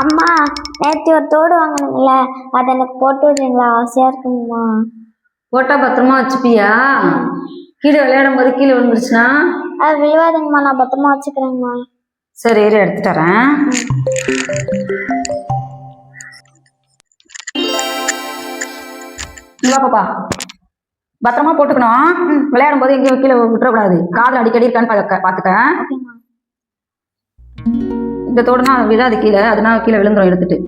அம்மா நேற்று ஒரு தோடு வாங்கினீங்களே அதை எனக்கு போட்டு விடுறீங்களா? ஆசையாக இருக்குங்கம்மா. போட்டா பத்திரமா வச்சுப்பியா? கீழே விளையாடும் போது கீழே விழுந்துருச்சுன்னா? அது விழுவாதுங்கம்மா நான் பத்திரமா வச்சுக்கிறேங்கம்மா. சரி இரு எடுத்துட்டு வரேன். வா பாப்பா. பத்திரமா போட்டுக்கணும். விளையாடும் போது எங்கேயும் கீழே விட்டுறக்கூடாது. காதில் அடிக்கடி இருக்கான்னு பார்த்துக்க ஓகேம்மா. இந்த தோடுனா விழாது கீழே அதனால கீழே விழுந்துரும் எடுத்துட்டு.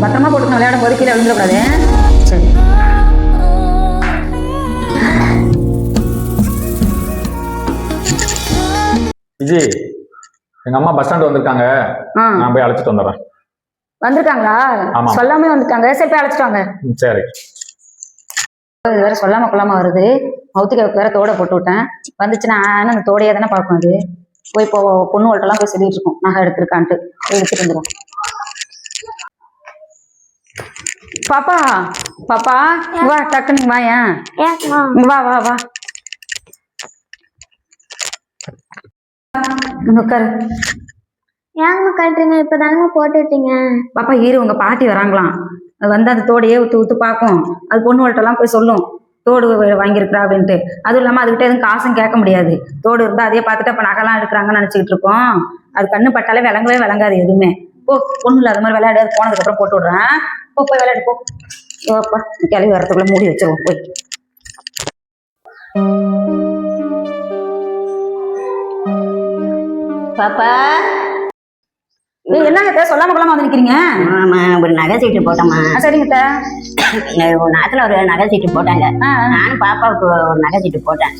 பத்திரமா போட்டுக்கணும் விளையாடும் போது கீழே விழுந்துடக்கூடாது. சரி. விஜய் எங்க அம்மா பஸ் ஸ்டாண்ட் வந்திருக்காங்க. நான் போய் அழைச்சிட்டு வந்துடுறேன். வந்திருக்காங்களா. சொல்லாமே வந்துட்டாங்க சரி போய் அழைச்சிட்டு வாங்க. சரி. இது வேற சொல்லாம கொள்ளாம வருது. மௌத்துக்கு வேற தோடை போட்டு விட்டேன். வந்துச்சுன்னா ஆனா அந்த தோடையே தானே பார்க்கும் அது. போய் இப்போ பொண்ணுகள்ட்டெல்லாம் போய் சொல்லிட்டு இருக்கோம். நகை எடுத்திருக்கான்ட்டு. போய் எடுத்துட்டு வந்துடும் பாப்பா பாப்பா வா டக்குன்னு வா ஏன்? வா வா வா. உட்காரு. ஏங்கம்மா கழட்டுறீங்க? இப்போ தானேம்மா போட்டு விட்டீங்க. பாப்பா இரு உங்க பாட்டி வராங்களாம். அது வந்து அந்த தோடையே ஊத்து ஊத்து பார்க்கும் அது பொண்ணுகள்ட்டெல்லாம் போய் சொல்லும். தோடு வாங்கியிருக்கிறா அப்படின்ட்டு. அதுவும் இல்லாமல் அதுக்கிட்ட எதுவும் காசும் கேட்க முடியாது. தோடு இருந்தால் அதே பார்த்துட்டு அப்போ நகைலாம் எடுக்கிறாங்கன்னு நினச்சிக்கிட்டு இருக்கோம். அது கண்ணு பட்டாலே விளங்கவே விளங்காது எதுவுமே. போ பொண்ணு இல்லை அது மாதிரி விளையாடு. போனதுக்கப்புறம் போட்டு விடுறேன். போ போய் விளையாடு போ. கிளவி வரத்துக்குள்ள மூடி வச்சிருவோம். போய். பாப்பா. என்னங்க சொல்லாம கொள்ளாம வந்து நிக்கிறீங்க? ஆமா ஒரு நகை சீட்டு போட்டோம்மா ஆ, சரிங்க. ஒரு நேரத்துல ஒரு நகை சீட்டு போட்டாங்க. நானும் பாப்பாவுக்கு ஒரு நகை சீட்டு போட்டேன்.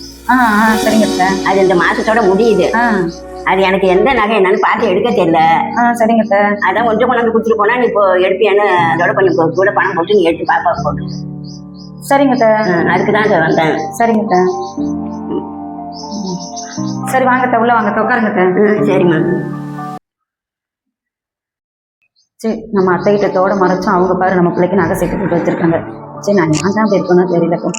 சரிங்க. அது இந்த மாசத்தோட முடியுது. அது எனக்கு எந்த நகை என்னன்னு பார்த்து எடுக்க தெரியல. சரிங்க. அதான் கொஞ்சம் கொண்டாந்து கொடுத்துட்டு போனா நீ இப்போ எடுப்பியான்னு அதோட கொஞ்சம் கூட பணம் போட்டு நீ எடுத்து பாப்பாவுக்கு போட்டு சரிங்க. அதுக்கு தான் சார் வந்தேன். சரிங்க. சரி வாங்க அத்தை, உள்ள வாங்க உட்காருங்க சரிம்மா சரி நம்ம அத்தை கிட்ட தோட மறைச்சோம். அவங்க பாரு நம்ம பிள்ளைக்கு நகை சேர்த்து போட்டு வச்சிருக்காங்க. சரி நான் தான் போயிருக்கோன்னு தெரியல இப்போ